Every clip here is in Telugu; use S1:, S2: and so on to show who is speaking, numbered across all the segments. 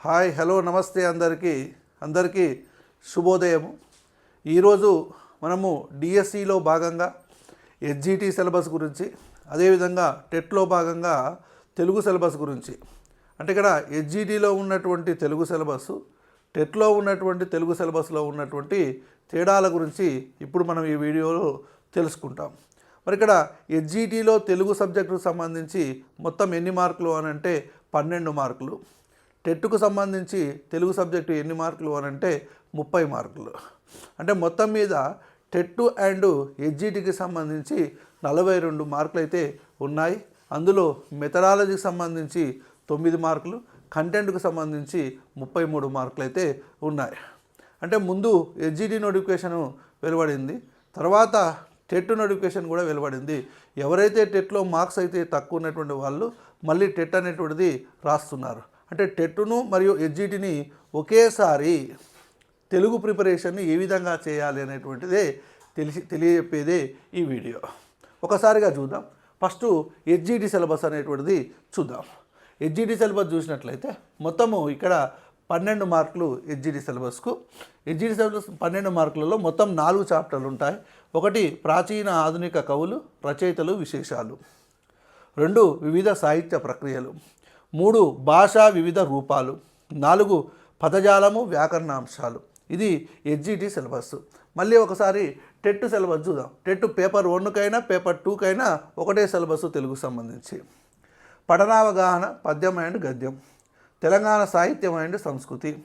S1: హాయ్ హలో నమస్తే అందరికీ. అందరికీ శుభోదయము. ఈరోజు మనము డిఎస్సిలో భాగంగా ఎస్జిటి సిలబస్ గురించి అదేవిధంగా టెట్లో భాగంగా తెలుగు సిలబస్ గురించి. అంటే ఇక్కడ ఎస్జిటిలో ఉన్నటువంటి తెలుగు సిలబస్ టెట్లో ఉన్నటువంటి తెలుగు సిలబస్లో ఉన్నటువంటి తేడాల గురించి ఇప్పుడు మనం ఈ వీడియోలో తెలుసుకుంటాం. మరి ఇక్కడ ఎస్జిటిలో తెలుగు సబ్జెక్టుకు సంబంధించి మొత్తం ఎన్ని మార్కులు అని అంటే పన్నెండు మార్కులు. టెట్కు సంబంధించి తెలుగు సబ్జెక్టు ఎన్ని మార్కులు అని అంటే ముప్పై మార్కులు. అంటే మొత్తం మీద టెట్ అండ్ ఎడ్జిటికి సంబంధించి నలభై రెండు మార్కులు అయితే ఉన్నాయి. అందులో మెథడాలజీకి సంబంధించి తొమ్మిది మార్కులు కంటెంట్కు సంబంధించి ముప్పై మూడు మార్కులు అయితే ఉన్నాయి. అంటే ముందు హెచ్జిటి నోటిఫికేషన్ వెలువడింది తర్వాత టెట్ నోటిఫికేషన్ కూడా వెలువడింది. ఎవరైతే టెట్లో మార్క్స్ అయితే తక్కువ ఉన్నటువంటి వాళ్ళు మళ్ళీ టెట్ అనేటువంటిది రాస్తున్నారు. అంటే టెట్ను మరియు ఎడ్జిటిని ఒకేసారి తెలుగు ప్రిపరేషన్ని ఏ విధంగా చేయాలి అనేటువంటిదే తెలిసి తెలియజెప్పేదే ఈ వీడియో. ఒకసారిగా చూద్దాం. ఫస్ట్ హెచ్జిటి సిలబస్ అనేటువంటిది చూద్దాం. హెచ్జిటి సిలబస్ చూసినట్లయితే మొత్తము ఇక్కడ పన్నెండు మార్కులు హెచ్జిటి సిలబస్కు. హెచ్జిటి సిలబస్ పన్నెండు మార్కులలో మొత్తం నాలుగు చాప్టర్లు ఉంటాయి. ఒకటి ప్రాచీన ఆధునిక కవులు రచయితలు విశేషాలు. రెండు వివిధ సాహిత్య ప్రక్రియలు. మూడు భాషా వివిధ రూపాలు నాలుగు పదజాలము వ్యాకరణాంశాలు. ఇది హెచ్జిటి సిలబస్. మళ్ళీ ఒకసారి టెట్ సిలబస్ చూద్దాం. టెట్ పేపర్ వన్కైనా పేపర్ టూకైనా ఒకటే సిలబస్ తెలుగు సంబంధించి. పఠనావగాహన పద్యం అండ్ గద్యం. తెలంగాణ సాహిత్యం అండ్ సంస్కృతి.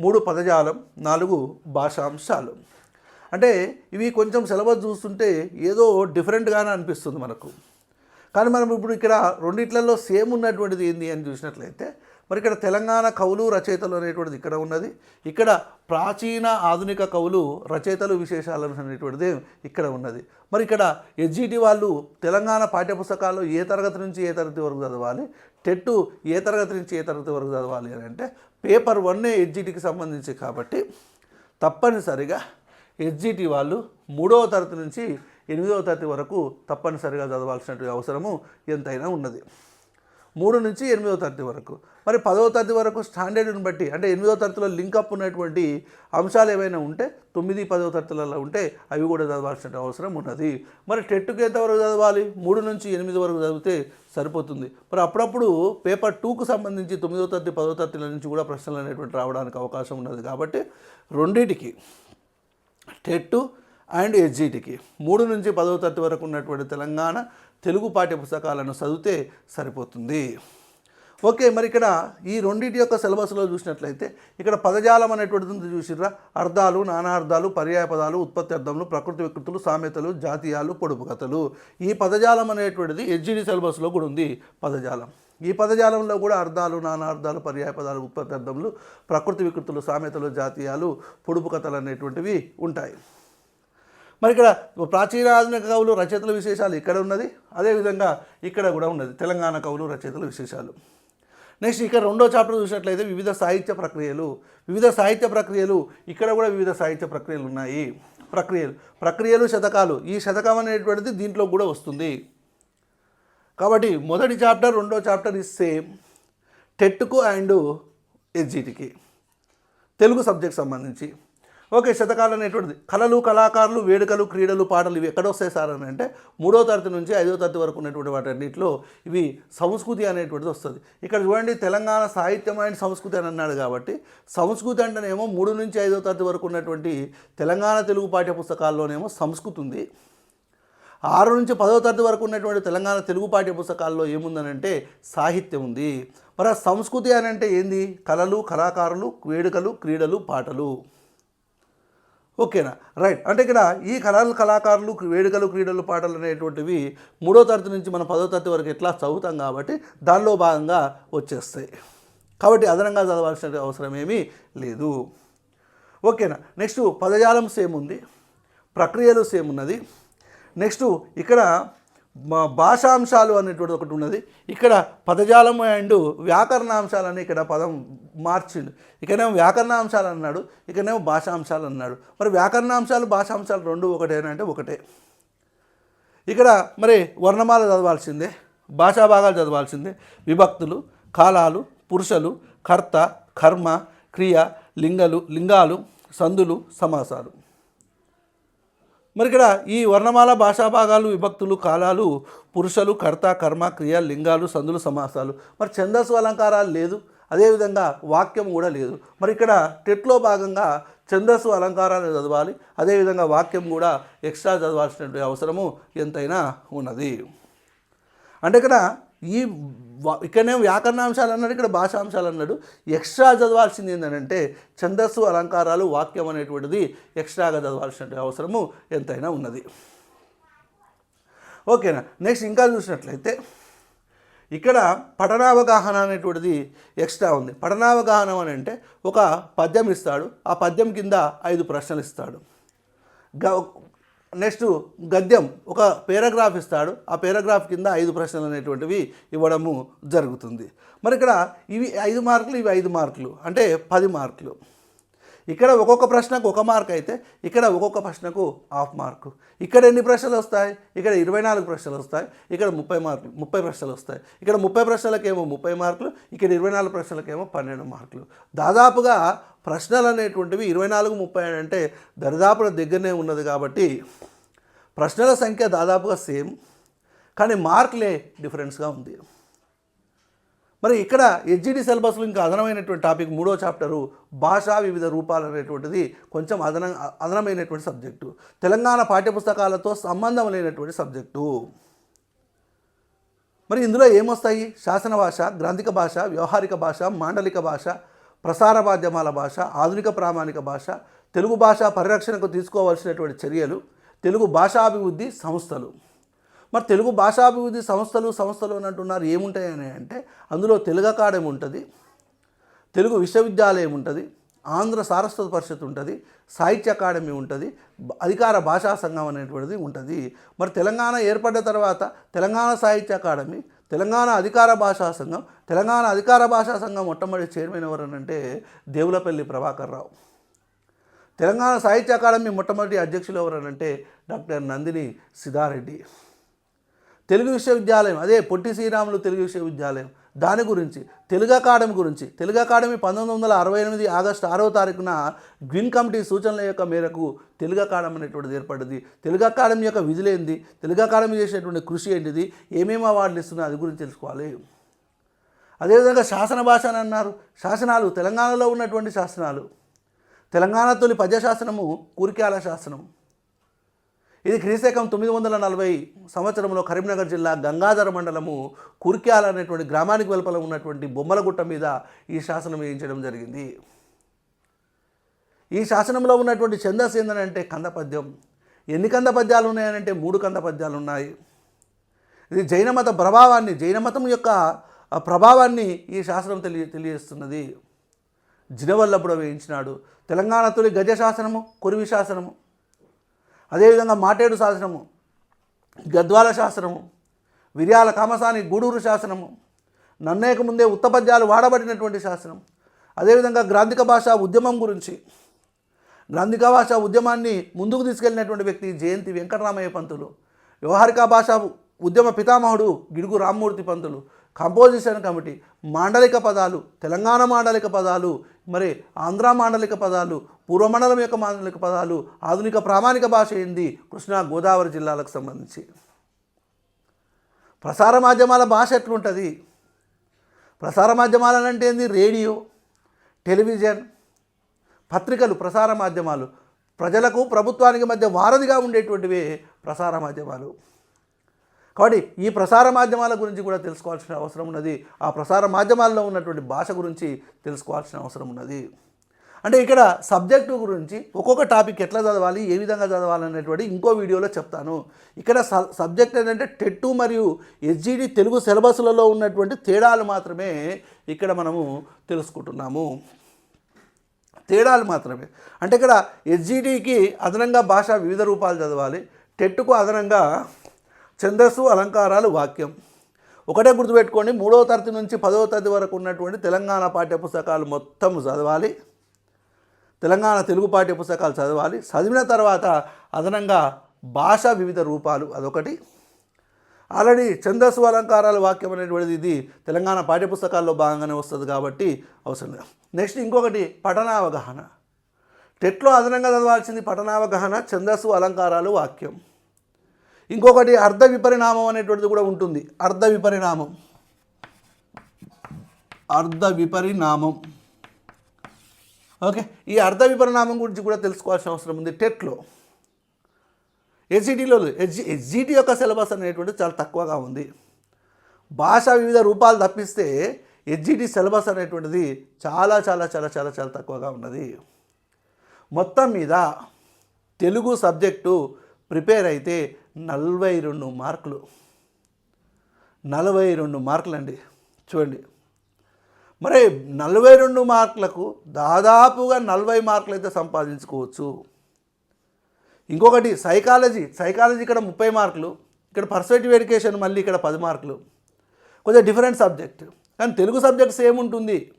S1: మూడు పదజాలం నాలుగు భాషాంశాలు. అంటే ఇవి కొంచెం సిలబస్ చూస్తుంటే ఏదో డిఫరెంట్గానే అనిపిస్తుంది మనకు. కానీ మనం ఇప్పుడు ఇక్కడ రెండిట్లలో సేమ్ ఉన్నటువంటిది ఏంది అని చూసినట్లయితే మరి ఇక్కడ తెలంగాణ కవులు రచయితలు అనేటువంటిది ఇక్కడ ఉన్నది. ఇక్కడ ప్రాచీన ఆధునిక కవులు రచయితలు విశేషాలు అనేటువంటిది ఇక్కడ ఉన్నది. మరి ఇక్కడ ఎస్జిటి వాళ్ళు తెలంగాణ పాఠ్యపుస్తకాల్లో ఏ తరగతి నుంచి ఏ తరగతి వరకు చదవాలి టెట్టు ఏ తరగతి నుంచి ఏ తరగతి వరకు చదవాలి అని అంటే పేపర్ వన్నే ఎస్జిటికి సంబంధించి కాబట్టి తప్పనిసరిగా ఎస్జిటి వాళ్ళు మూడవ తరగతి నుంచి ఎనిమిదవ తరగతి వరకు తప్పనిసరిగా చదవాల్సినటువంటి అవసరము ఎంతైనా ఉన్నది. మూడు నుంచి ఎనిమిదవ తరగతి వరకు. మరి పదవ తరగతి వరకు స్టాండర్డ్ని బట్టి అంటే ఎనిమిదవ తరగతిలో లింకప్ ఉన్నటువంటి అంశాలు ఏవైనా ఉంటే తొమ్మిది పదవ తరగతులలో ఉంటే అవి కూడా చదవాల్సిన అవసరం ఉన్నది. మరి టెట్కి ఎంతవరకు చదవాలి? మూడు నుంచి ఎనిమిది వరకు చదివితే సరిపోతుంది. మరి అప్పుడప్పుడు పేపర్ టూకు సంబంధించి తొమ్మిదవ తరగతి పదవ తరగతుల నుంచి కూడా ప్రశ్నలు అనేటువంటి రావడానికి అవకాశం ఉన్నది. కాబట్టి రెండింటికి టెట్ అండ్ ఎస్జీటీకి. మూడు నుంచి పదవ తరగతి వరకు ఉన్నటువంటి తెలంగాణ తెలుగు పాఠ్య పుస్తకాలను చదివితే సరిపోతుంది. ఓకే మరి ఇక్కడ ఈ రెండింటి యొక్క సిలబస్లో చూసినట్లయితే ఇక్కడ పదజాలం అనేటువంటిది చూసిర్రా. అర్థాలు నానార్థాలు పర్యాయ పదాలు ఉత్పత్తి అర్థములు ప్రకృతి వికృతులు సామెతలు జాతీయాలు పొడుపు కథలు. ఈ పదజాలం అనేటువంటిది హెచ్జిడి సిలబస్లో కూడా ఉంది పదజాలం. ఈ పదజాలంలో కూడా అర్థాలు నానార్థాలు పర్యాయ పదాలు ఉత్పత్తి అర్థములు ప్రకృతి వికృతులు సామెతలు జాతీయాలు పొడుపు కథలు అనేటువంటివి ఉంటాయి. మరి ఇక్కడ ప్రాచీన ఆధునిక కవులు రచయితల విశేషాలు ఇక్కడ ఉన్నది అదేవిధంగా ఇక్కడ కూడా ఉన్నది తెలంగాణ కవులు రచయితల విశేషాలు. నెక్స్ట్ ఇక్కడ రెండో చాప్టర్ చూసినట్లయితే వివిధ సాహిత్య ప్రక్రియలు వివిధ సాహిత్య ప్రక్రియలు ఇక్కడ కూడా వివిధ సాహిత్య ప్రక్రియలు ఉన్నాయి. ప్రక్రియలు ప్రక్రియలు శతకాలు ఈ శతకం అనేటువంటిది దీంట్లో కూడా వస్తుంది. కాబట్టి మొదటి చాప్టర్ రెండో చాప్టర్ ఇస్ సేమ్ టెట్కు అండ్ ఎస్జిటికి తెలుగు సబ్జెక్ట్ సంబంధించి. ఓకే శతకాలు అనేటువంటిది. కళలు కళాకారులు వేడుకలు క్రీడలు పాటలు ఇవి ఎక్కడ వస్తాయి సార్ అని అంటే మూడో తరగతి నుంచి ఐదో తరగతి వరకు ఉన్నటువంటి వాటన్నింటిలో ఇవి సంస్కృతి అనేటువంటిది వస్తుంది. ఇక్కడ చూడండి తెలంగాణ సాహిత్యం అండ్ సంస్కృతి అని అన్నాడు కాబట్టి సంస్కృతి అంటేనేమో మూడు నుంచి ఐదో తరగతి వరకు ఉన్నటువంటి తెలంగాణ తెలుగు పాఠ్య పుస్తకాల్లోనేమో సంస్కృతి ఉంది. ఆరు నుంచి పదో తరగతి వరకు ఉన్నటువంటి తెలంగాణ తెలుగు పాఠ్య పుస్తకాల్లో ఏముందనంటే సాహిత్యం ఉంది. మరి సంస్కృతి అని అంటే ఏంది? కళలు కళాకారులు వేడుకలు క్రీడలు పాటలు. ఓకేనా? రైట్. అంటే ఇక్కడ ఈ కళలు కళాకారులు వేడుకలు క్రీడలు పాటలు అనేటువంటివి మూడో తరగతి నుంచి మనం పదో తరగతి వరకు ఎట్లా చదువుతాం కాబట్టి దానిలో భాగంగా వచ్చేస్తాయి. కాబట్టి అదనంగా చదవాల్సిన అవసరం ఏమీ లేదు. ఓకేనా? నెక్స్ట్ పదజాలం సేమ్ ఉంది. ప్రక్రియలు సేమ్ ఉన్నది. నెక్స్ట్ ఇక్కడ మా- భాషాంశాలు అనేటువంటి ఒకటి ఉన్నది. ఇక్కడ పదజాలం అండ్ వ్యాకరణాంశాలు అని ఇక్కడ పదం మార్చిండు ఇక్కడేమో వ్యాకరణాంశాలు అన్నాడు ఇక్కడనేమో భాషాంశాలు అన్నాడు. మరి వ్యాకరణాంశాలు భాషాంశాలు రెండు ఒకటే అంటే ఒకటే. ఇక్కడ మరి వర్ణమాల చదవాల్సిందే భాషా భాగాలు చదవాల్సిందే. విభక్తులు కాలాలు పురుషులు కర్త కర్మ క్రియ లింగలు లింగాలు సందులు సమాసాలు. మరి ఇక్కడ ఈ వర్ణమాల భాషా భాగాలు విభక్తులు కాలాలు పురుషులు కర్త కర్మ క్రియ లింగాలు సందులు సమాసాలు. మరి ఛందస్సు అలంకారాలు లేదు. అదేవిధంగా వాక్యం కూడా లేదు. మరి ఇక్కడ టెట్లో భాగంగా ఛందస్సు అలంకారాలు చదవాలి. అదేవిధంగా వాక్యం కూడా ఎక్స్ట్రా చదవాల్సినటువంటి అవసరము ఎంతైనా ఉన్నది. అంటే ఇక్కడ ఈ ఇక్కడనే వ్యాకరణాంశాలు అన్నాడు ఇక్కడ భాషాంశాలు అన్నాడు. ఎక్స్ట్రా చదవాల్సింది ఏంటంటే ఛందస్సు అలంకారాలు వాక్యం అనేటువంటిది ఎక్స్ట్రాగా చదవాల్సిన అవసరము ఎంతైనా ఉన్నది. ఓకేనా? నెక్స్ట్ ఇంకా చూసినట్లయితే ఇక్కడ పఠనావగాహన అనేటువంటిది ఎక్స్ట్రా ఉంది. పఠనావగాహనం అని అంటే ఒక పద్యం ఇస్తాడు. ఆ పద్యం కింద ఐదు ప్రశ్నలు ఇస్తాడు. గ నెక్స్ట్ గద్యం ఒక పేరాగ్రాఫ్ ఇస్తాడు. ఆ పేరాగ్రాఫ్ కింద ఐదు ప్రశ్నలు అనేటువంటివి ఇవ్వడము జరుగుతుంది. మరి ఇక్కడ ఇవి ఐదు మార్కులు ఇవి ఐదు మార్కులు. అంటే పది మార్కులు. ఇక్కడ ఒక్కొక్క ప్రశ్నకు ఒక మార్క్ అయితే ఇక్కడ ఒక్కొక్క ప్రశ్నకు హాఫ్ మార్కు. ఇక్కడ ఎన్ని ప్రశ్నలు వస్తాయి? ఇక్కడ ఇరవై నాలుగు ప్రశ్నలు వస్తాయి. ఇక్కడ ముప్పై మార్కులు ముప్పై ప్రశ్నలు వస్తాయి. ఇక్కడ ముప్పై ప్రశ్నలకేమో ముప్పై మార్కులు ఇక్కడ ఇరవై నాలుగు ప్రశ్నలకేమో పన్నెండు మార్కులు. దాదాపుగా ప్రశ్నలు అనేటువంటివి ఇరవై నాలుగు ముప్పై అంటే దరిదాపుల దగ్గరనే ఉన్నది కాబట్టి ప్రశ్నల సంఖ్య దాదాపుగా సేమ్ కానీ మార్కులే డిఫరెన్స్గా ఉంది. మరి ఇక్కడ హెచ్జిడి సిలబస్లో ఇంకా అదనమైనటువంటి టాపిక్ మూడో చాప్టరు భాషా వివిధ రూపాలు అనేటువంటిది కొంచెం అదన అదనమైనటువంటి సబ్జెక్టు. తెలంగాణ పాఠ్యపుస్తకాలతో సంబంధం లేనటువంటి సబ్జెక్టు. మరి ఇందులో ఏమొస్తాయి? శాసన భాష గ్రాంధిక భాష వ్యవహారిక భాష మాండలిక భాష ప్రసార మాధ్యమాల భాష ఆధునిక ప్రామాణిక భాష తెలుగు భాష పరిరక్షణకు తీసుకోవాల్సినటువంటి చర్యలు తెలుగు భాషాభివృద్ధి సంస్థలు. మరి తెలుగు భాషాభివృద్ధి సంస్థలు సంస్థలు అని అంటున్నారు ఏముంటాయని అంటే అందులో తెలుగు అకాడమీ ఉంటుంది తెలుగు విశ్వవిద్యాలయం ఉంటుంది ఆంధ్ర సారస్వత పరిషత్ ఉంటుంది సాహిత్య అకాడమీ ఉంటుంది అధికార భాషా సంఘం అనేటువంటిది ఉంటుంది. మరి తెలంగాణ ఏర్పడ్డ తర్వాత తెలంగాణ సాహిత్య అకాడమీ తెలంగాణ అధికార భాషా సంఘం తెలంగాణ అధికార భాషా సంఘం మొట్టమొదటి చైర్మన్ ఎవరనంటే దేవులపల్లి ప్రభాకర్ రావు. తెలంగాణ సాహిత్య అకాడమీ మొట్టమొదటి అధ్యక్షులు ఎవరనంటే డాక్టర్ నందిని సిద్ధారెడ్డి. తెలుగు విశ్వవిద్యాలయం అదే పొట్టి శ్రీరాములు తెలుగు విశ్వవిద్యాలయం దాని గురించి తెలుగు అకాడమీ గురించి తెలుగు అకాడమీ పంతొమ్మిది వందల అరవై ఎనిమిది ఆగస్టు ఆరవ తారీఖున గ్రీన్ కమిటీ సూచనల యొక్క మేరకు తెలుగు అకాడమీ అనేటువంటిది ఏర్పడింది. తెలుగు అకాడమీ యొక్క విధులేంది తెలుగు అకాడమీ చేసేటువంటి కృషి ఏంటిది? ఏమేమి అవార్డులు ఇస్తున్నా అది గురించి తెలుసుకోవాలి. అదేవిధంగా శాసన భాష అని అన్నారు. శాసనాలు తెలంగాణలో ఉన్నటువంటి శాసనాలు. తెలంగాణ తొలి పద్య శాసనము కురిక్యాల శాసనం. ఇది క్రీశకం తొమ్మిది వందల నలభై సంవత్సరంలో కరీంనగర్ జిల్లా గంగాధర మండలము కుర్క్యాల అనేటువంటి గ్రామానికి వెలుపల ఉన్నటువంటి బొమ్మలగుట్ట మీద ఈ శాసనం వేయించడం జరిగింది. ఈ శాసనంలో ఉన్నటువంటి ఛందస్సు ఏంటంటే కంద పద్యం. ఎన్ని కంద పద్యాలు ఉన్నాయనంటే మూడు కంద పద్యాలు ఉన్నాయి. ఇది జైన మత ప్రభావాన్ని జైన మతం యొక్క ప్రభావాన్ని ఈ శాసనం తెలియ తెలియజేస్తున్నది. జినవల్లప్పుడు వేయించినాడు. తెలంగాణ తొలి గజ శాసనము కురివి శాసనము. అదేవిధంగా మాటేడు శాసనము గద్వాల శాసనము విర్యాల కామసాని గూడూరు శాసనము నన్నేక ముందే ఉత్తపద్యాలు వాడబడినటువంటి శాసనం అదేవిధంగా గ్రాంధిక భాష ఉద్యమం గురించి గ్రాంధిక భాష ఉద్యమాన్ని ముందుకు తీసుకెళ్ళినటువంటి వ్యక్తి జయంతి వెంకటరామయ్య పంతులు వ్యవహారిక భాష ఉద్యమ పితామహుడు గిడుగు రామ్మూర్తి పంతులు కంపోజిషన్ కమిటీ మాండలిక పదాలు తెలంగాణ మాండలిక పదాలు మరి ఆంధ్ర మాండలిక పదాలు పూర్వమండలం యొక్క మాండలిక పదాలు ఆధునిక ప్రామాణిక భాష ఏంది? కృష్ణా గోదావరి జిల్లాలకు సంబంధించి. ప్రసార మాధ్యమాల భాష ఎట్లుంటుంది? ప్రసార మాధ్యమాలు అంటే ఏంది? రేడియో టెలివిజన్ పత్రికలు ప్రసార మాధ్యమాలు. ప్రజలకు ప్రభుత్వానికి మధ్య వారధిగా ఉండేటువంటివే ప్రసార మాధ్యమాలు. కాబట్టి ఈ ప్రసార మాధ్యమాల గురించి కూడా తెలుసుకోవాల్సిన అవసరం ఉన్నది. ఆ ప్రసార మాధ్యమాల్లో ఉన్నటువంటి భాష గురించి తెలుసుకోవాల్సిన అవసరం ఉన్నది. అంటే ఇక్కడ సబ్జెక్టు గురించి ఒక్కొక్క టాపిక్ ఎట్లా చదవాలి ఏ విధంగా చదవాలి అనేటువంటి ఇంకో వీడియోలో చెప్తాను. ఇక్కడ స- సబ్జెక్ట్ ఏంటంటే టెట్టు మరియు ఎస్జీడి తెలుగు సిలబస్లలో ఉన్నటువంటి తేడాలు మాత్రమే ఇక్కడ మనము తెలుసుకుంటున్నాము. తేడాలు మాత్రమే. అంటే ఇక్కడ ఎస్జీడీకి అదనంగా భాష వివిధ రూపాలు చదవాలి టెట్టుకు అదనంగా ఛందస్సు అలంకారాలు వాక్యం. ఒకటే గుర్తుపెట్టుకోండి మూడవ తరగతి నుంచి పదవ తరగతి వరకు ఉన్నటువంటి తెలంగాణ పాఠ్యపుస్తకాలు మొత్తం చదవాలి. తెలంగాణ తెలుగు పాఠ్య పుస్తకాలు చదవాలి. చదివిన తర్వాత అదనంగా భాష వివిధ రూపాలు అదొకటి. ఆల్రెడీ ఛందస్సు అలంకారాల వాక్యం అనేటువంటిది ఇది తెలంగాణ పాఠ్యపుస్తకాల్లో భాగంగానే వస్తుంది కాబట్టి అవసరం లేదు. నెక్స్ట్ ఇంకొకటి పఠనావగాహన. టెట్లో అదనంగా చదవాల్సింది పఠనావగాహన ఛందస్సు అలంకారాలు వాక్యం. ఇంకొకటి అర్ధ విపరిణామం అనేటువంటిది కూడా ఉంటుంది. అర్ధ విపరిణామం. అర్ధ విపరిణామం. ఓకే ఈ అర్ధ విపరిణామం గురించి కూడా తెలుసుకోవాల్సిన అవసరం ఉంది టెట్లో. హెచ్జిటిలో ఎస్జి ఎస్జిటి యొక్క సిలబస్ అనేటువంటిది చాలా తక్కువగా ఉంది. భాష వివిధ రూపాలు తప్పిస్తే ఎస్జిటి సిలబస్ అనేటువంటిది చాలా చాలా చాలా చాలా చాలా తక్కువగా ఉన్నది. మొత్తం మీద తెలుగు సబ్జెక్టు ప్రిపేర్ అయితే నలభై రెండు మార్కులు. నలభై రెండు మార్కులు అండి చూడండి. మరి నలభై రెండు మార్కులకు దాదాపుగా నలభై మార్కులు అయితే సంపాదించుకోవచ్చు. ఇంకొకటి సైకాలజీ. సైకాలజీ ఇక్కడ ముప్పై మార్కులు. ఇక్కడ పర్సెటివ్ ఎడ్యుకేషన్ మళ్ళీ ఇక్కడ పది మార్కులు. కొంచెం డిఫరెంట్ సబ్జెక్ట్. కానీ తెలుగు సబ్జెక్ట్ సేమ్ ఉంటుంది.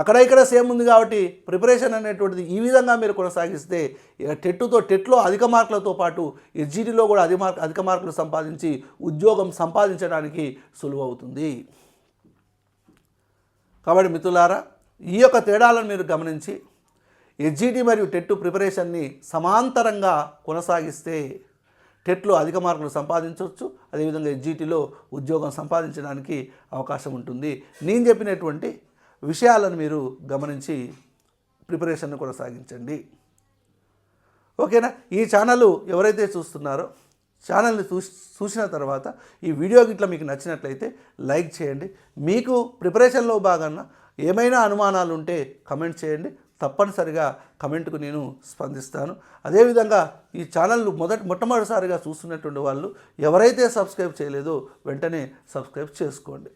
S1: అక్కడ ఇక్కడ సేమ్ ఉంది కాబట్టి ప్రిపరేషన్ అనేటువంటిది ఈ విధంగా మీరు కొనసాగిస్తే టెట్టుతో టెట్లో అధిక మార్కులతో పాటు ఎస్జీటీలో కూడా అధిక మార్క్ అధిక మార్కులు సంపాదించి ఉద్యోగం సంపాదించడానికి సులువవుతుంది కాబట్టి మిత్రులారా ఈ యొక్క తేడాలను మీరు గమనించి ఎస్జీటీ మరియు టెట్ ప్రిపరేషన్ని సమాంతరంగా కొనసాగిస్తే టెట్లో అధిక మార్కులు సంపాదించవచ్చు. అదేవిధంగా ఎస్జీటీలో ఉద్యోగం సంపాదించడానికి అవకాశం ఉంటుంది. నేను చెప్పినటువంటి విషయాలను మీరు గమనించి ప్రిపరేషన్ను కొనసాగించండి. ఓకేనా? ఈ ఛానల్ ఎవరైతే చూస్తున్నారో ఛానల్ని చూసి చూసిన తర్వాత ఈ వీడియో గిట్ల మీకు నచ్చినట్లయితే లైక్ చేయండి. మీకు ప్రిపరేషన్లో భాగంగా ఏమైనా అనుమానాలు ఉంటే కమెంట్ చేయండి. తప్పనిసరిగా కమెంట్కు నేను స్పందిస్తాను. అదేవిధంగా ఈ ఛానల్ను మొదటి మొట్టమొదటిసారిగా చూస్తున్నటువంటి వాళ్ళు ఎవరైతే సబ్స్క్రైబ్ చేయలేదో వెంటనే సబ్స్క్రైబ్ చేసుకోండి.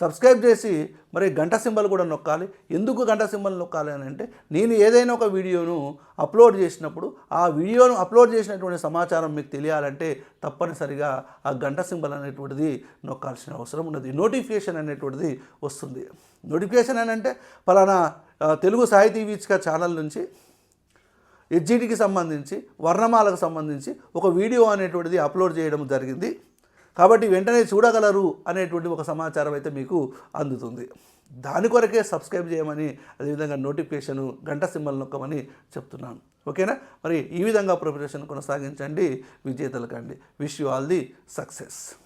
S1: సబ్స్క్రైబ్ చేసి మరి గంట సింబల్ కూడా నొక్కాలి. ఎందుకు గంట సింబల్ నొక్కాలి అని అంటే నేను ఏదైనా ఒక వీడియోను అప్లోడ్ చేసినప్పుడు ఆ వీడియోను అప్లోడ్ చేసినటువంటి సమాచారం మీకు తెలియాలంటే తప్పనిసరిగా ఆ గంట సింబల్ అనేటువంటిది నొక్కాల్సిన అవసరం ఉన్నది. నోటిఫికేషన్ అనేటువంటిది వస్తుంది. నోటిఫికేషన్ అని అంటే పలానా తెలుగు సాహితీ వీచిక ఛానల్ నుంచి ఎడ్జిటికి సంబంధించి వర్ణమాలకు సంబంధించి ఒక వీడియో అనేటువంటిది అప్లోడ్ చేయడం జరిగింది. కాబట్టి వెంటనే చూడగలరు అనేటువంటి ఒక సమాచారం అయితే మీకు అందుతుంది. దాని కొరకే సబ్స్క్రైబ్ చేయమని అదేవిధంగా నోటిఫికేషన్ గంట సింబల్ నొక్కమని చెప్తున్నాను. ఓకేనా? మరి ఈ విధంగా ప్రిపరేషన్ కొనసాగించండి. విజేతలకండి. Wish you all the success